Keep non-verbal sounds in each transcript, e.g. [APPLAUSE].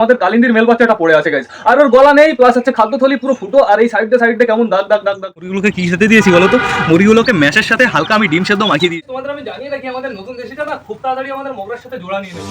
আমাদের কালিন্দির মেল বাচ্চাটা পড়ে আছে গাইজ আর ওর গলা নেই প্লাস হচ্ছে খাদ্য থলি পুরো ফুটো আর এই সাইডে সাইডে কেমন দাগ দাগ দাগ দাগ। মুড়িগুলোকে কি সাথে দিয়েছি বলো তো? মুড়িগুলোকে ম্যাশের সাথে হালকা আমি ডিম সেদ্ধ মাখিয়ে দিই তোমাদের আমি জানিয়ে রাখি আমাদের নতুন দেশিটা না খুব তাড়াতাড়ি আমাদের মগরার সাথে জোড়া নিয়ে নেবে।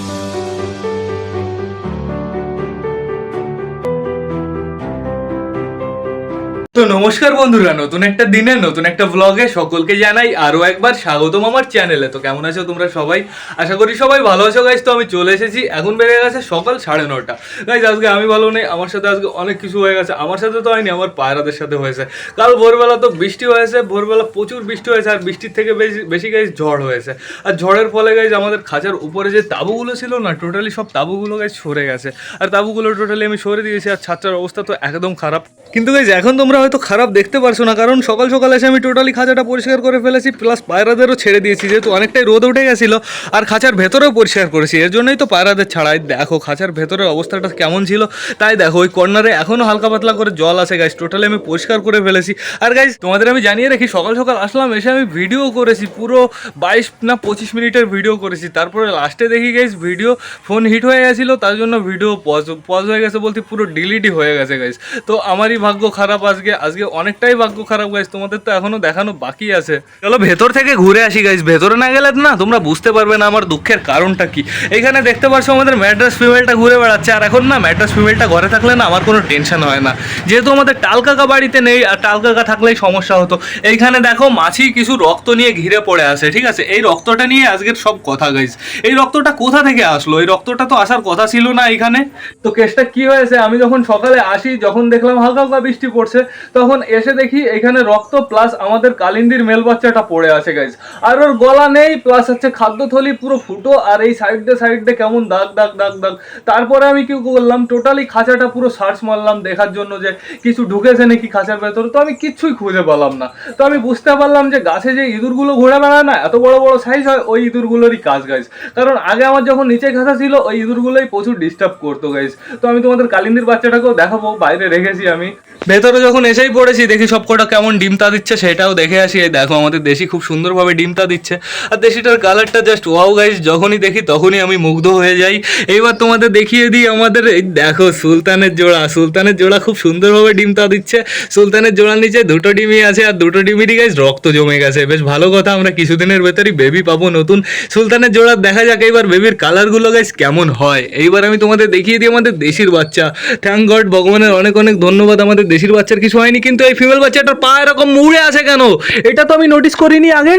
তো নমস্কার বন্ধুরা, নতুন একটা দিনে, নতুন একটা ব্লগে সকলকে জানাই আরও একবার স্বাগতম আমার চ্যানেলে তো কেমন আছো তোমরা সবাই? আশা করি সবাই ভালো আছো গাইজ তো আমি চলে এসেছি, এখন বেড়ে গেছে সকাল সাড়ে নটা। গাইজ আজকে আমি ভালো নেই, আমার সাথে আজকে অনেক কিছু হয়ে গেছে। আমার সাথে তো হয়নি, আমার পায়রাদের সাথে হয়েছে। কাল ভোরবেলা তো বৃষ্টি হয়েছে, ভোরবেলা প্রচুর বৃষ্টি হয়েছে, আর বৃষ্টির থেকে বেশি বেশি গাইজ ঝড় হয়েছে। আর ঝড়ের ফলে গাইজ আমাদের খাঁচার উপরে যে তাঁবুগুলো ছিল না টোটালি সব তাঁবুগুলো গাইজ সরে গেছে। আর তাবুগুলো টোটালি আমি সরে দিয়েছি, আর ছাত্রার অবস্থা তো একদম খারাপ। কিন্তু গাইজ এখন তোমরা হয়তো খারাপ দেখতে পারছ না, কারণ সকাল সকাল এসে আমি টোটালি খাঁচাটা পরিষ্কার করে ফেলেছি প্লাস পায়রাদেরও ছেড়ে দিয়েছি, যেহেতু অনেকটাই রোদ উঠে গেছিল, আর খাঁচার ভেতরেও পরিষ্কার করেছি, এর জন্যই তো পায়রাদের ছাড়াই। দেখো, খাঁচার ভেতরের অবস্থাটা কেমন ছিল, তাই দেখো, ওই কর্নারে এখনও হালকা পাতলা করে জল আছে গাইজ টোটালি আমি পরিষ্কার করে ফেলেছি। আর গাইজ তোমাদের আমি জানিয়ে রাখি, সকাল সকাল আসলাম, এসে আমি ভিডিও করেছি, পুরো বাইশ না পঁচিশ মিনিটের ভিডিও করেছি। তারপরে লাস্টে দেখি গাইজ ভিডিও ফোন হিট হয়ে গেছিল, তার জন্য ভিডিও পজ পজ হয়ে গেছে বলতে পুরো ডিলিটই হয়ে গেছে গাইজ তো আমারই ভাগ্য খারাপ আজকে আজকে অনেকটাই ভাগ্য খারাপ গাইজ তোমাদের তো এখনও দেখানো বাকি আছে। চলো ভেতর থেকে ঘুরে আসি গাইজ ভেতরে না গেলে না তোমরা বুঝতে পারবে না আমার দুঃখের কারণটা কি। এখানে দেখতে পাচ্ছ আমাদের ম্যাড্রাস ফিমেলটা ঘুরে বেড়াচ্ছে আর এখন না ম্যাড্রাস ফিমেলটা ঘরে থাকলে না আমার কোনো টেনশন হয় না। যেহেতু আমাদের টাল কাকা বাড়িতে নেই আর টাল কাকা থাকলেই সমস্যা হতো। এইখানে দেখো মাছি কিছু রক্ত নিয়ে ঘিরে পড়ে আছে ঠিক আছে? এই রক্তটা নিয়ে আজকের সব কথা গাইজ এই রক্তটা কোথা থেকে আসলো? এই রক্তটা তো আসার কথা ছিল না এখানে। তো কেসটা কি হয়েছে? আমি যখন সকালে আসি যখন দেখলাম হালকা হালকা বৃষ্টি পড়ছে তখন এসে দেখি এখানে রক্ত প্লাস আমাদের কালিন্দির মেল বাচ্চাটা পড়ে আছে গাইজ আর ওর গলা নেই প্লাস হচ্ছে খাদ্য থলি পুরো ফুটো, আর এই সাইড দিয়ে সাইড দিয়ে কেমন দাগ দাগ দাগ দাগ। তারপরে আমি কি করলাম টোটালি খাঁচাটা পুরো সার্চ মারলাম, দেখার জন্য যে কিছু ঢুকেছে নাকি খাঁচার ভেতরে। তো আমি কিচ্ছুই খুঁজে পেলাম না। তো আমি বুঝতে পারলাম যে গাছে যে ইঁদুরগুলো ঘুরে বেড়ায় না, এত বড় বড় সাইজ হয়, ওই ইঁদুরগুলোরই কাজ গাইজ কারণ আগে আমার যখন নিচে খাঁচা ছিল, ওই ইঁদুরগুলোই প্রচুর ডিস্টার্ব করতো গাইজ তো আমি তোমাদের কালিন্দির বাচ্চাটাকেও দেখাবো, বাইরে রেখেছি আমি। ভেতরে যখন এসেই পড়েছি, দেখি সব কটা কেমন ডিমটা দিচ্ছে, সেটাও দেখে আসি। এই দেখো, আমাদের দেশি খুব সুন্দরভাবে ডিমটা দিচ্ছে। আর দেশিটার কালারটা জাস্ট ওয়াও গাইস যখনই দেখি তখনই আমি মুগ্ধ হয়ে যাই। এইবার তোমাদের দেখিয়ে দিই আমাদের, এই দেখো সুলতানের জোড়া। সুলতানের জোড়া খুব সুন্দরভাবে ডিমটা দিচ্ছে। সুলতানের জোড়ার নিচে দুটো ডিমই আছে, আর দুটো ডিমেরই গাইস রক্ত জমে গেছে। বেশ ভালো কথা, আমরা কিছুদিনের ভেতরই বেবি পাবো নতুন। সুলতানের জোড়া দেখা যাক এইবার বেবির কালারগুলো গাইস কেমন হয়। এইবার আমি তোমাদের দেখিয়ে দিই আমাদের দেশির বাচ্চা। থ্যাংক গড ভগবানের অনেক অনেক ধন্যবাদ আমাদের দেশির বাচ্চার কিছু হয়নি কিন্তু এই ফিমেল বাচ্চাটার পা এরকম মুড়ে আছে কেন? এটা তো আমি নোটিস করিনি আগে।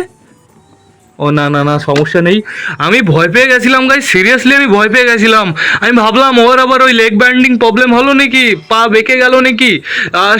ও, না না না, সমস্যা নেই। আমি ভয় পেয়ে গেছিলাম গাই সিরিয়াসলি আমি ভয় পেয়ে গেছিলাম। আমি ভাবলাম, ওর আবার ওই লেগ ব্যান্ডিং প্রবলেম হলো নাকি? পা বেঁকে গেল নাকি? আর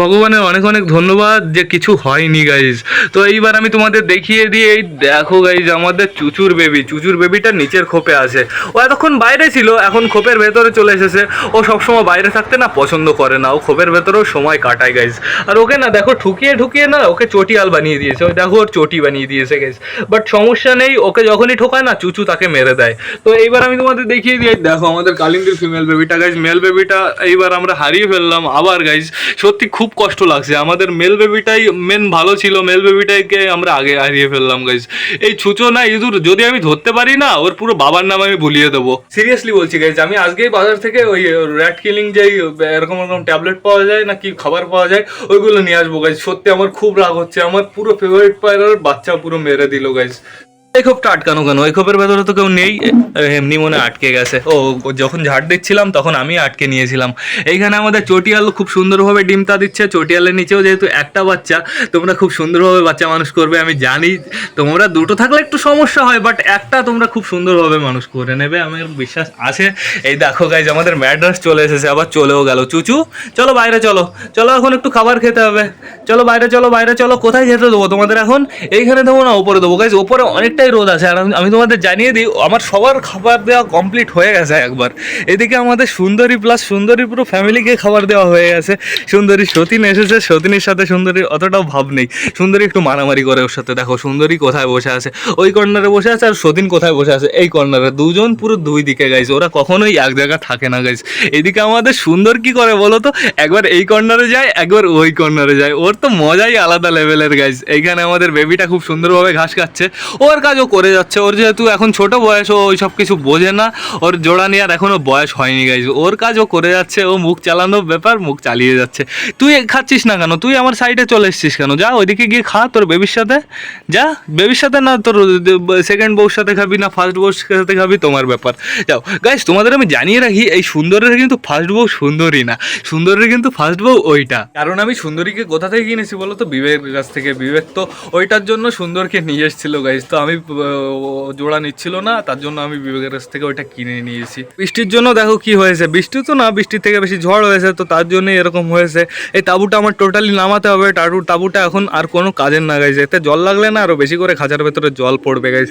ভগবানের অনেক অনেক ধন্যবাদ যে কিছু হয়নি গাইজ তো এইবার আমি তোমাদের দেখিয়ে দিয়ে এই দেখো গাইজ আমাদের চুচুর বেবি চুচুর বেবিটা নিচের খোপে আছে। ও এতক্ষণ বাইরে ছিল, এখন খোপের ভেতরে চলে এসেছে। ও সবসময় বাইরে থাকতে না পছন্দ করে না। ও খোপের ভেতরেও সময় কাটায় গাইজ আর ওকে না, দেখো, ঠুকিয়ে ঠুকিয়ে না, ওকে চটিয়াল বানিয়ে দিয়েছে। ওই দেখো, ওর চটি বানিয়ে দিয়েছে গাইজ বাট সমস্যা নেই, ওকে যখনই ঠোকায় না, চুচু তাকে মেরে দেয়। তো এইবার আমি তোমাদের দেখিয়ে দিই, দেখো আমাদের কালিন্দির ফিমেল বেবিটা গাইজ মেল বেবিটা এইবার আমরা হারিয়ে ফেললাম আবার গাইজ সত্যি খুব কষ্ট লাগছে। আমাদের মেল বেবিটাই মেন ভালো ছিল মেল বেবিটাকে আমরা আগে হারিয়ে ফেললাম গাইজ এই ছুচো না ইঁদুর, যদি আমি ধরতে পারি না, ওর পুরো বাবার নাম আমি ভুলিয়ে দেবো। সিরিয়াসলি বলছি গাইজ আমি আজকেই বাজার থেকে ওই র্যাট কিলিং যেই এরকম এরকম ট্যাবলেট পাওয়া যায় না, কি খাবার পাওয়া যায়, ওইগুলো নিয়ে আসব গাইজ সত্যি আমার খুব রাগ হচ্ছে, আমার পুরো ফেভারিট পায়রার বাচ্চা পুরো মেরে দিল গাইজ এই আটকানো কেন? এই খোপের ভেতরে তো কেউ নেই। এমনি মনে আটকে গেছে। ও যখন ঝাড় দিচ্ছিলাম, তখন আমি আটকে নিয়েছিলাম। এইখানে আমাদের চটিয়াল খুব সুন্দরভাবে ডিমটা দিচ্ছে। চটিয়ালের নিচেও যেহেতু একটা বাচ্চা, তোমরা খুব সুন্দরভাবে বাচ্চা মানুষ করবে, আমি জানি। তোমরা দুটো থাকলে একটু সমস্যা হয় বাট একটা তোমরা খুব সুন্দরভাবে মানুষ করে নেবে, আমার বিশ্বাস আছে। এই দেখো গাইজ আমাদের ম্যাড্রাস চলে এসেছে, আবার চলেও গেল। চুচু, চলো বাইরে চলো। চলো এখন একটু খাবার খেতে হবে। চলো বাইরে চলো বাইরে, চলো। কোথায় খেতে দেবো তোমাদের এখন? এইখানে দেবো না, ওপরে দেবো। গাইজ ওপরে অনেকটাই রোদ আছে। আর আমি- তোমাদের জানিয়ে দিই, আমার সবার খাবার দেওয়া কমপ্লিট হয়ে গেছে একবার। এদিকে আমাদের সুন্দরী প্লাস সুন্দরী পুরো ফ্যামিলিকে খাবার দেওয়া হয়ে গেছে। সুন্দরী সতীন এসেছে, সতীনের সাথে সুন্দরীর অতটাও ভাব নেই। সুন্দরী একটু মারামারি করে ওর সাথে। দেখো, সুন্দরী কোথায় বসে আছে? ওই কর্নারে বসে আছে আর সতীন কোথায় বসে আছে? এই কর্নারে দুজন পুরো দুই দিকে গাইছে ওরা কখনোই এক জায়গায় থাকে না গাইছে এদিকে আমাদের সুন্দর কি করে বলো তো? একবার এই কর্নারে যায়, একবার ওই কর্নারে যায়। ওর তো মজাই আলাদা লেভেলের গাইজ এইখানে আমাদের বেবিটা খুব সুন্দরভাবে ঘাস খাচ্ছে। ওর কাজ কাজ ও করে যাচ্ছে। ওর যেহেতু এখন ছোট বয়স, ও ওই সব কিছু বোঝে না। ওর জোড়া নেওয়ার এখনও বয়স হয়নি গাইজ ওর কাজ ও করে যাচ্ছে, ও মুখ চালানোর ব্যাপার, মুখ চালিয়ে যাচ্ছে। তুই খাচ্ছিস না কেন? তুই আমার সাইডে চলে এসছিস কেন? যা, ওইদিকে গিয়ে খা তোর বেবির সাথে যা বেবির সাথে না তোর সেকেন্ড বউর সাথে খাবি না ফার্স্ট বউর সাথে খাবি, তোমার ব্যাপার। যাও গাইজ তোমাদের আমি জানিয়ে রাখি, এই সুন্দরের কিন্তু ফার্স্ট বউ সুন্দরী না। সুন্দরের কিন্তু ফার্স্ট বউ ওইটা। কারণ আমি সুন্দরীকে কোথা থেকে কিনেছি বলো তো? বিবেকের কাছ থেকে। বিবেক তো ওইটার জন্য সুন্দরকে নিয়ে এসেছিল গাইজ তো আমি জোড়া নিচ্ছিল না, তার জন্য আমি বিবেকের কাছ থেকে ওইটা কিনে নিয়েছি। বৃষ্টির জন্য দেখো কি হয়েছে, বৃষ্টি তো না, বৃষ্টির থেকে বেশি ঝড় হয়েছে, তো তার জন্য এরকম হয়েছে। এই তাঁবুটা আমার টোটালি নামাতে হবে টাটু তাঁবুটা এখন আর কোনো কাজের না গাইছে এতে জল লাগলে না আরও বেশি করে খাঁচার ভেতরে জল পড়বে গাইজ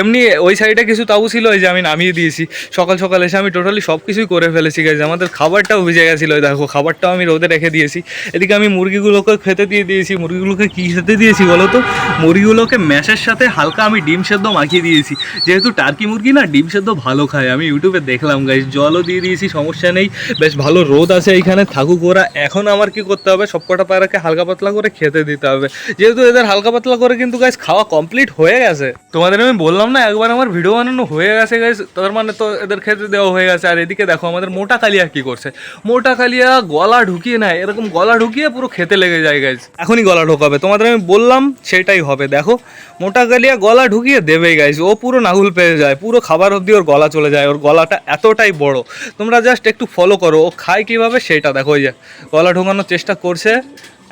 এমনি ওই সাইডে কিছু তাঁবু ছিল, ওই যে আমি নামিয়ে দিয়েছি। সকাল সকাল এসে আমি টোটালি সব কিছুই করে ফেলেছি গাইজ আমাদের খাবারটাও ভিজে গেছিল দেখো, খাবারটাও আমি রোদে রেখে দিয়েছি। এদিকে আমি মুরগিগুলোকে খেতে দিয়ে দিয়েছি। মুরগিগুলোকে কী খেতে দিয়েছি বলো তো? মুরগিগুলোকে ম্যাশের সাথে হালকা আমি ডিম সেদ্ধ মাখিয়ে দিয়েছি। যেহেতু টার্কি মুরগি না, ডিম সেদ্ধ ভালো খায়। আমি ইউটিউবে দেখলাম গাইজ জলও দিয়ে দিয়েছি, সমস্যা নেই। বেশ ভালো রোদ আছে এইখানে, থাকুক ওরা। এখন আমার কি করতে হবে? সবকটা পায়রাকে হালকা পাতলা করে খেতে দিতে হবে। যেহেতু এদের হালকা পাতলা করে কিন্তু গাইজ খাওয়া কমপ্লিট হয়ে গেছে। তোমাদের আমি বললাম না, একবার আমার ভিডিও বানানো হয়ে গেছে গাইজ তার মানে তো এদের খেতে দেওয়া হয়ে গেছে। আর এদিকে দেখো, আমাদের মোটা কালিয়া কি করছে। মোটা কালিয়া গলা ঢুকিয়ে নেয়, এরকম গলা ঢুকিয়ে পুরো খেতে লেগে যায় গাইজ এখনই গলা ঢোকাবে। তোমাদের আমি বললাম, সেটাই হবে। দেখো, মোটা কালিয়া গলা ঢুকিয়ে দেবে গাইজ ও পুরো নাগুল পেয়ে যায়, পুরো খাবার অবধি ওর গলা চলে যায়, ওর গলাটা এতটাই বড়। তোমরা জাস্ট একটু ফলো করো, ও খায় কীভাবে সেটা দেখো, ওই যে গলা ঢোকানোর চেষ্টা করছে,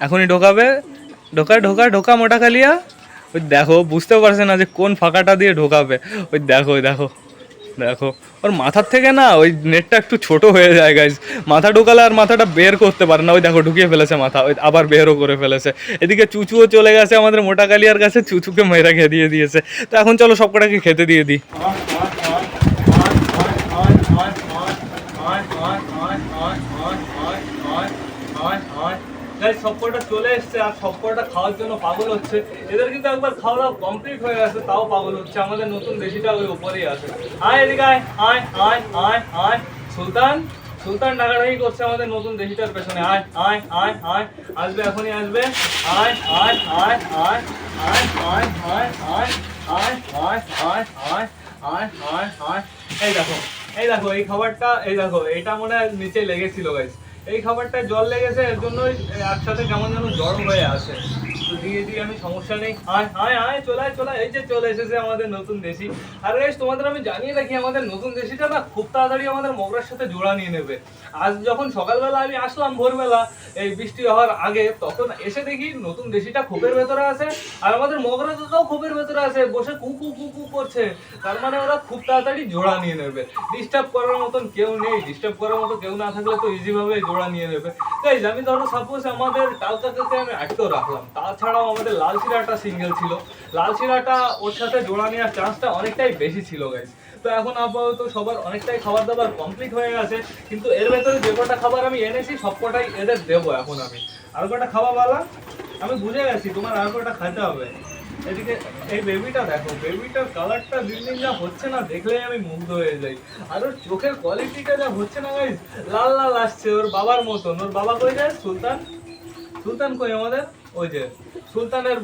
এখনই ঢোকাবে। ঢোকা ঢোকা ঢোকা মোটা কালিয়া। ওই দেখো বুঝতে পারছে না যে কোন ফাঁকাটা দিয়ে ঢোকাবে। ওই দেখো ওই দেখো। দেখো। ওর মাথার থেকে না, ওই নেটটা একটু ছোট হয়ে যায় গাইজ মাথা ঢোকালে আর মাথাটা বের করতে পারে না। ওই দেখো, ঢুকিয়ে ফেলেছে মাথা। ওই আবার বেরও করে ফেলেছে। এদিকে চুচুও চলে গেছে আমাদের মোটা কালিয়ার কাছে, চুচুকে মেয়েরা খেয়ে দিয়ে দিয়েছে। তো এখন চলো সবকটাকে খেতে দিয়ে দিই। সবকটা চলে এসছে আর সবকটা খাওয়ার জন্য পাগল হচ্ছে এদের কিন্তু একবার খাওয়া দাওয়া কমপ্লিট হয়ে গেছে তাও পাগল হচ্ছে আমাদের নতুন দেশিটা ওই উপরেই আছে আয় এদিকে আয় আয় আয় আয় আয় সুলতান সুলতান ডাকাডাকি করছে আমাদের নতুন দেশিটার পেছনে আয় আয় আয় আয় আসবে এখনই আসবে আয় আয় আয় আয় আয় আয় আয় আয় আয় আয় আয় আয় আয় আয় আয় এই দেখো এই দেখো এই খাবারটা এই দেখো এটা মনে হয় নিচে লেগেছিল গাইস এই খাবারটায় জল লেগেছে এর জন্যই একসাথে কেমন যেন জ্বর হয়ে আসে আমি সমস্যা নেই। আয় আয় আয় চলে চলে। এই চলে এসেছে আমাদের নতুন দেশি। আর গাইস তোমাদের আমি জানিয়ে রাখি, আমাদের নতুন দেশিটা না খুব তাড়াতাড়ি আমাদের মগরার সাথে জোড়া নিয়ে নেবে। আজ যখন সকালবেলা আমি আসলাম ভোরবেলা, এই বৃষ্টি হওয়ার আগে, তখন এসে দেখি নতুন দেশিটা খোপের ভেতরে আছে, আর আমাদের মগরা দাদাও খোপের ভেতরে আছে, বসে কু কু কু কু করছে। তার মানে ওরা খুব তাড়াতাড়ি জোড়া নিয়ে নেবে। ডিস্টার্ব করার মতন কেউ নেই ডিস্টার্ব করার মতো কেউ না থাকলে তো ইজি ভাবে জোড়া নিয়ে নেবে। গাইজ আমি ধরো সাপোজ আমাদের টালকাকে আমি আটকেও রাখলাম তাছাড়াও আমাদের লাল শিরাটা সিঙ্গেল ছিল। লাল শিরাটা ওর সাথে জোড়া নেওয়ার চান্সটা অনেকটাই বেশি ছিল গাইজ তো এখন আপাতত সবার অনেকটাই খাবার দাবার কমপ্লিট হয়ে গেছে, কিন্তু এর ভেতরে যে কটা খাবার আমি এনেছি সব কটাই এদের দেবো এখন আমি। আর কটা খাওয়া বালা? আমি বুঝে গেছি, তোমার আর কটা খেতে হবে। এদিকে এই বেবিটা দেখো বেবিটার কালারটা দিন দিন যা হচ্ছে না, দেখলেই আমি মুগ্ধ হয়ে যাই। আর ওর চোখের কোয়ালিটিটা যা হচ্ছে না গাইজ লাল লাল আসছে ওর বাবার মতন। ওর বাবা কই যায়? সুলতান? সুলতান কই আমাদের? ওই যে, সুলতানের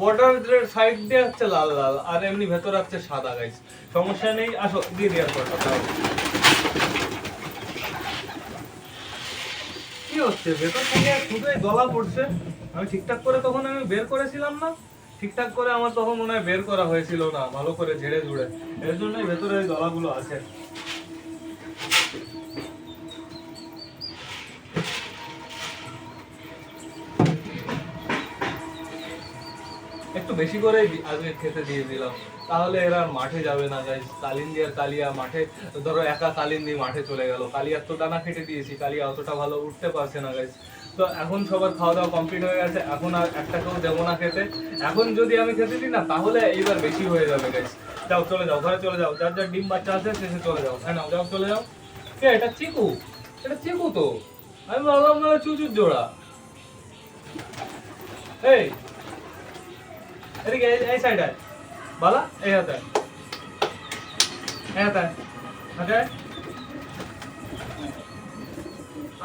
বর্ডারের সাইড দিয়ে হচ্ছে লাল লাল, আর এমনি ভেতরে হচ্ছে সাদা গাইজ সমস্যা নেই, আসো, দিয়ে দেওয়ার পর কি হচ্ছে? ভেতর থেকে শুধুই গলা পড়ছে। আমি ঠিকঠাক করে তখন আমি বের করেছিলাম না। ঠিকঠাক করে আমার তখন মনে হয় বের করা হয়েছিল না, ভালো করে ঝেড়ে ঝুড়ে এর জন্যই ভেতরে গলাগুলো আছে। বেশি করে আজকে খেতে দিয়ে দিলাম। তাহলে এরা মাঠে যাবে না গাইজ কালিন্দি আর কালিয়া মাঠে, ধরো একা কালিন্দি মাঠে চলে গেল। কালিয়ার তো ডানা খেটে দিয়েছি, কালিয়া অতটা ভালো উঠতে পারছে না গাইজ তো এখন সবার খাওয়া দাওয়া কমপ্লিট হয়ে গেছে। এখন আর একটাকেও দেবো না খেতে। এখন যদি আমি খেতে দিই না, তাহলে এইবার বেশি হয়ে যাবে গাইজ যাও, চলে যাও, ঘরে চলে যাও। যার যার ডিম বাচ্চা আছে শেষে চলে যাও। হ্যাঁ নাও, যাও, চলে যাও। কে, এটা চিকু? এটা চিকু তো। আমি ভাবলাম না, চুচুর জোড়া। এই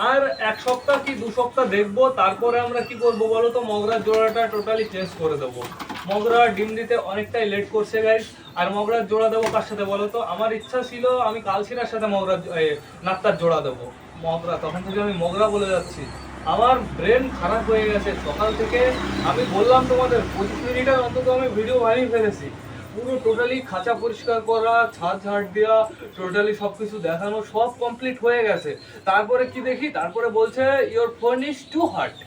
আর এক সপ্তাহ কি দু সপ্তাহ দেখব, তারপরে আমরা কি করব বলো তো? মগরার জোড়াটা টোটালি চেঞ্জ করে দেবো। মগরা ডিম দিতে অনেকটাই লেট করছে গাইস আর মগরার জোড়া দেবো কার সাথে বলো তো? আমার ইচ্ছা ছিল আমি কালশিরার সাথে মগরা নাত্তার জোড়া দেবো। মগরা, তখন থেকে আমি মগরা বলে যাচ্ছি। আমার ব্রেন খারাপ হয়ে গেছে। সকাল থেকে আমি বললাম তোমাদের, পঁচিশ মিনিটের অন্তত আমি ভিডিও বানিয়ে ফেলেছি। পুরো টোটালি খাঁচা পরিষ্কার করা, ছাদ ঝাড় দেওয়া টোটালি সব কিছু দেখানো, সব কমপ্লিট হয়ে গেছে। তারপরে কি দেখি? তারপরে বলছে your phone is to heart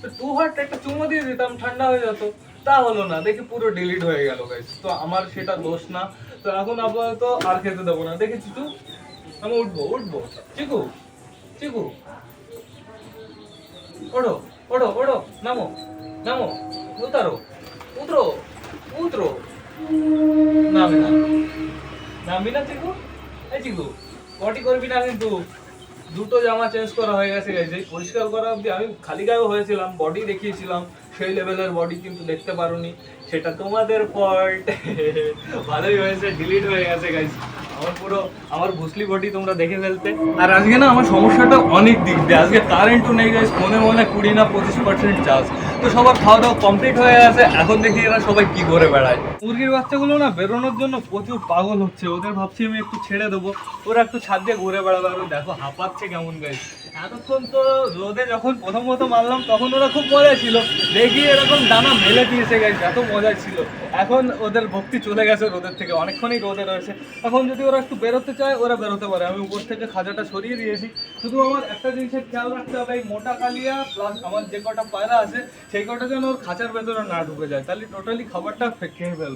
তো টু হার্ট একটা চুমো দিয়ে দিতাম, ঠান্ডা হয়ে যেত। তা হলো না, দেখি পুরো ডিলিট হয়ে গেল গাইস তো আমার সেটা দোষ না। তো এখন আপাতত আর খেতে দেবো না। দেখি চিকু আমি উঠবো উঠবো। চিকু চিকু। ওঠো ওঠো ওঠো, নামো নামো, উতারো, উতরো উতরো। নামে না। নামবি না চিকু এই চিকু পটি করবি না কিন্তু। দুটো জামা চেঞ্জ করা হয়ে গেছে গেছে পরিষ্কার করা অবধি। আমি খালি গায়েও হয়েছিলাম বডি দেখিয়েছিলাম, সেই লেভেলের বডি কিন্তু দেখতে পারোনি। সেটা তোমাদের ফল্ট [LAUGHS] ভালোই হয়েছে ডিলিট হয়ে গেছে গাইস আমার পুরো, আমার ভুসলি বডি তোমরা দেখে ফেলতে। আর আজকে না আমার সমস্যাটা অনেক দিক দিয়ে। আজকে কারেন্টও নেই গাইস মনে মনে কুড়ি না পঁচিশ পার্সেন্ট চার্জ তো সবার খাওয়া দাওয়া কমপ্লিট হয়ে গেছে, এখন দেখি এরা সবাই কি করে বেড়ায়। মুরগির বাচ্চাগুলো না বেরোনোর জন্য প্রচুর পাগল হচ্ছে। ওদের ভাবছি আমি একটু ছেড়ে দেবো। ওরা একটু ছাদ দিয়ে ঘুরে বেড়াবে। দেখো, হাঁপাচ্ছে কেমন গাইস এতক্ষণ তো রোদে যখন প্রথম প্রথম মারলাম, তখন ওরা খুব মজা ছিল। দেখি এরকম ডানা মেলে দিয়েছে গাইস এত মজা ছিল। এখন ওদের ভক্তি চলে গেছে রোদের থেকে। অনেকক্ষণই রোদে রয়েছে। এখন যদি ওরা একটু বেরোতে চায়, ওরা বেরোতে পারে। আমি উপর থেকে খাজাটা সরিয়ে দিয়েছি। শুধু আমার একটা জিনিসের খেয়াল রাখতে হবে, এই মোটা কালিয়া প্লাস আমার যে কটা পায়রা আছে, সেই কটা যেন ওর খাঁচার ভেতরে না ঢুকে যায়। তাহলে টোটালি খাবারটা খেয়ে ফেলবে।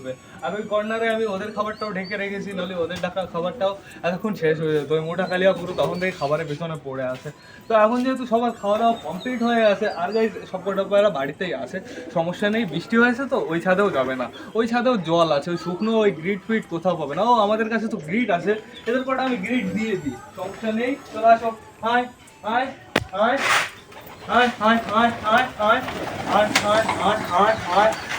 আর ওই কর্নারে আমি ওদের খাবারটাও ঢেকে রেখেছি নাহলে ওদের ডাকা খাবারটাও এতক্ষণ শেষ হয়ে যেত ওই মোটা কালিয়া পুরো তখন থেকে খাবারের পেছনে পড়ে আছে তো এখন যেহেতু সবার খাওয়া দাওয়া কমপ্লিট হয়ে আছে আর গাই সব কটা পায়রা বাড়িতেই আছে সমস্যা নেই বৃষ্টি হয়েছে তো ওই ছাদেও যাবে না ওই ছাদেও জল আছে ওই শুকনো ওই গ্রিড ফিট কোথাও পাবে না ও আমাদের কাছে তো গ্রিড আছে এদের কটা আমি গ্রিড দিয়ে দিই সমস্যা নেই চলে আসো hi hi hi hi hi hi hi hi hi hi hi hi hi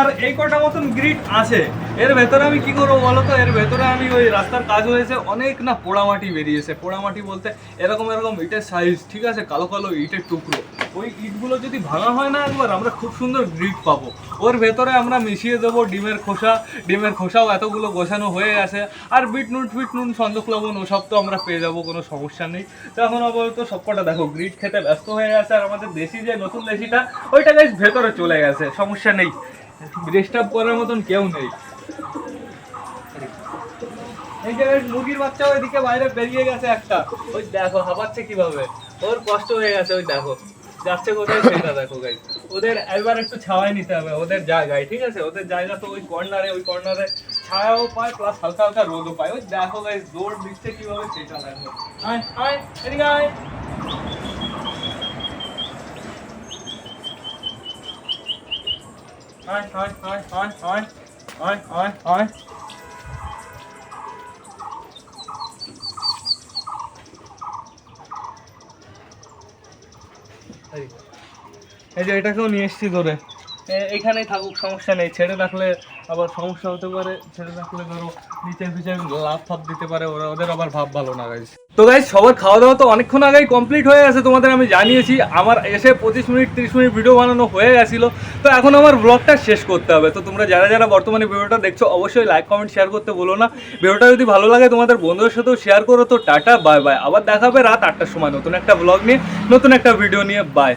আর এই কটা মতন গ্রিড আছে। এর ভেতরে আমি করব বলো তো? এর ভেতরে আমি ওই রাস্তার কাজ হয়েছে, অনেক না পোড়ামাটি বেরিয়েছে। পোড়ামাটি বলতে এরকম এরকম ইটের সাইজ ঠিক আছে? কালো কালো ইটের টুকরো। ওই ইটগুলো যদি ভাঙা হয় না একবার, আমরা খুব সুন্দর গ্রিড পাবো। ওর ভেতরে আমরা মিশিয়ে দেবো ডিমের খোসা, ডিমের খোসাও এতগুলো গোছানো হয়ে গেছে আর বিট নুন ফিট নুন, সন্দক লবণ, ওসব তো আমরা পেয়ে যাব, কোনো সমস্যা নেই। তো এখন আপাতত সবকটা দেখো গ্রিড খেতে ব্যস্ত হয়ে গেছে আর আমাদের দেশি যে নতুন দেশিটা, ওইটা গাইজ ভেতরে চলে গেছে, সমস্যা নেই। ডিস্টার্ব করার মতন কেউ নেই। এই যে মুরগির বাচ্চা ওইদিকে বাইরে বেরিয়ে গেছে একটা। ওই দেখো, হাঁপাচ্ছে কীভাবে? ওর কষ্ট হয়ে গেছে, ওই দেখো। যাচ্ছে কোথায় সেটা দেখো গাই ওদের একবার একটু ছাওয়াই নিতে হবে ওদের জায়গায় ঠিক আছে ওদের জায়গা তো ওই কর্নারে ওই কর্নারে ছায়াও পায় প্লাস হালকা হালকা রোদও পায় ওই দেখো গাইস দৌড় দিচ্ছে কীভাবে সেটা দেখো আয় আয় এদিকে আয় আয় আয় আয় আয় আয় আয় আয় এই যে এটাকেও নিয়ে এসছি ধরে। এখানেই থাকুক, সমস্যা নেই। ছেড়ে রাখলে আবার সমস্যা হতে পারে। ছেড়ে রাখলে ধরো, নিচে ফিচে লাভ ফাভ দিতে পারে। ওরা, ওদের আবার ভাব ভালো না গাইজ তো গাইজ সবার খাওয়া দাওয়া তো অনেকক্ষণ আগেই কমপ্লিট হয়ে গেছে, তোমাদের আমি জানিয়েছি। আমার এসে পঁচিশ মিনিট, তিরিশ মিনিট ভিডিও বানানো হয়ে গেছিল। তো এখন আমার ব্লগটা শেষ করতে হবে। তো তোমরা যারা যারা বর্তমানে ভিডিওটা দেখছ, অবশ্যই লাইক কমেন্ট শেয়ার করতে বলো না। ভিডিওটা যদি ভালো লাগে, তোমাদের বন্ধুদের সাথেও শেয়ার করো। তো টাটা বাই বাই আবার দেখাবে রাত আটটার সময় নতুন একটা ব্লগ নিয়ে, নতুন একটা ভিডিও নিয়ে। বাই